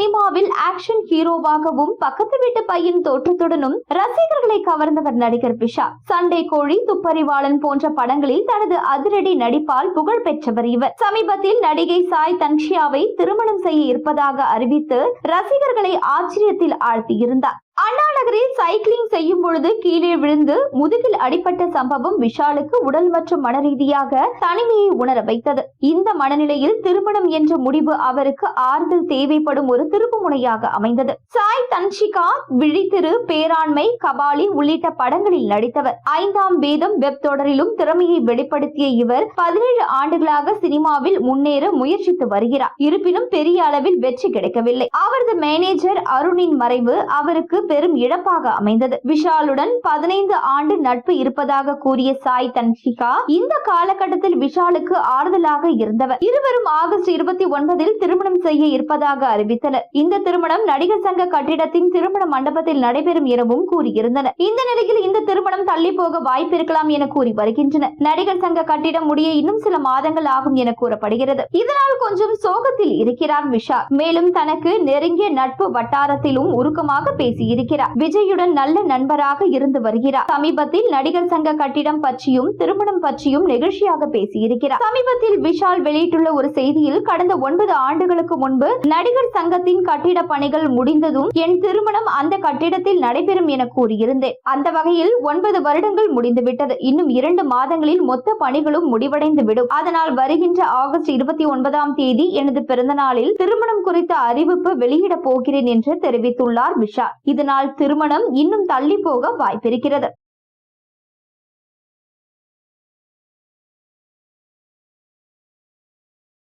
சினிமாவில் ஆக்ஷன் ஹீரோவாகவும் பக்கத்து வீட்டு பையன் தோற்றத்துடனும் ரசிகர்களை கவர்ந்தவர் நடிகர் பிஷா. சண்டை கோழி துப்பறிவாளன் போன்ற படங்களில் தனது அதிரடி நடிப்பால் புகழ் பெற்றவர் இவர். சமீபத்தில் நடிகை சாய் தன்ஷியாவை திருமணம் செய்ய இருப்பதாக அறிவித்து ரசிகர்களை ஆச்சரியத்தில் ஆழ்த்தியிருந்தார். அண்ணா நகரில் சைக்கிளிங் செய்யும் பொழுது கீழே விழுந்து முதுகில் அடிப்பட்ட சம்பவம் விஷாலுக்கு உடல் மற்றும் மன ரீதியாக தனிமையை உணர வைத்தது. இந்த மனநிலையில் திருமணம் என்ற முடிவு அவருக்கு ஆறுதல் தேவைப்படும் ஒரு திருப்புமுனையாக அமைந்தது. சாய் தன்ஷிகா விழித்திரு பேராண்மை கபாலி உள்ளிட்ட படங்களில் நடித்தவர். ஐந்தாம் வேதம் வெப் தொடரிலும் திறமையை வெளிப்படுத்திய இவர் பதினேழு ஆண்டுகளாக சினிமாவில் முன்னேற முயற்சித்து வருகிறார். இருப்பினும் பெரிய அளவில் வெற்றி கிடைக்கவில்லை. அவரது மேனேஜர் அருணின் மறைவு அவருக்கு பெரும் சிறப்பாக அமைந்தது. விஷாலுடன் பதினைந்து ஆண்டு நட்பு இருப்பதாக கூறிய சாய் தன்ஷிகா இந்த காலகட்டத்தில் விஷாலுக்கு ஆறுதலாக இருந்தவர். இருவரும் ஆகஸ்ட் இருபத்தி ஒன்பதில் திருமணம் செய்ய இருப்பதாக அறிவித்தனர். இந்த திருமணம் நடிகர் சங்க கட்டிடத்தின் திருமண மண்டபத்தில் நடைபெறும் எனவும் கூறியிருந்தனர். இந்த நிலையில் இந்த திருமணம் தள்ளி போக வாய்ப்பு இருக்கலாம் என கூறி வருகின்றனர். நடிகர் சங்க கட்டிடம் முடிய இன்னும் சில மாதங்கள் ஆகும் என கூறப்படுகிறது. இதனால் கொஞ்சம் சோகத்தில் இருக்கிறார் விஷால். மேலும் தனக்கு நெருங்கிய நட்பு வட்டாரத்திலும் உருக்கமாக பேசியிருக்கிறார். விஜயுடன் நல்ல நண்பராக இருந்து வருகிறார். சமீபத்தில் நடிகர் சங்க கட்டிடம் பற்றியும் திருமணம் பற்றியும் நெகிழ்ச்சியாக பேசியிருக்கிறார். சமீபத்தில் விஷால் வெளியிட்டுள்ள ஒரு செய்தியில் கடந்த ஒன்பது ஆண்டுகளுக்கு முன்பு நடிகர் சங்கத்தின் கட்டிட பணிகள் முடிந்ததும் என் திருமணம் அந்த கட்டிடத்தில் நடைபெறும் என கூறியிருந்தேன். அந்த வகையில் ஒன்பது வருடங்கள் முடிந்துவிட்டது. இன்னும் இரண்டு மாதங்களில் மொத்த பணிகளும் முடிவடைந்து விடும் அதனால் வருகின்ற ஆகஸ்ட் இருபத்தி ஒன்பதாம் தேதி எனது பிறந்த நாளில் திருமணம் குறித்த அறிவிப்பு வெளியிட போகிறேன் என்று தெரிவித்துள்ளார் விஷால். இதனால் திருமணம் இன்னும் தள்ளி போக வாய்ப்பிருக்கிறது.